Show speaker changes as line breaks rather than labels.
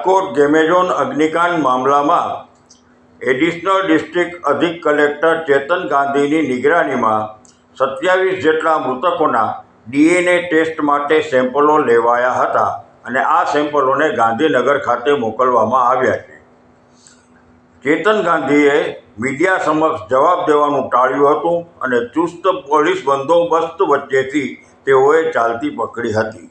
Rajkot game zone અગ્નિકાંડ મામલામાં additional district અધિક કલેક્ટર ચેતન ગાંધીની નિગરાનીમાં સત્યાવીસ જેટલા મૃતકોના ડીએનએ ટેસ્ટ માટે સેમ્પલો લેવાયા હતા અને આ સેમ્પલોને ગાંધીનગર ખાતે મોકલવામાં આવ્યા છે. ચેતન ગાંધીએ મીડિયા સમક્ષ જવાબ દેવાનું ટાળ્યું હતું અને ચુસ્ત પોલીસ બંદોબસ્ત વચ્ચેથી તેઓએ ચાલતી પકડી હતી.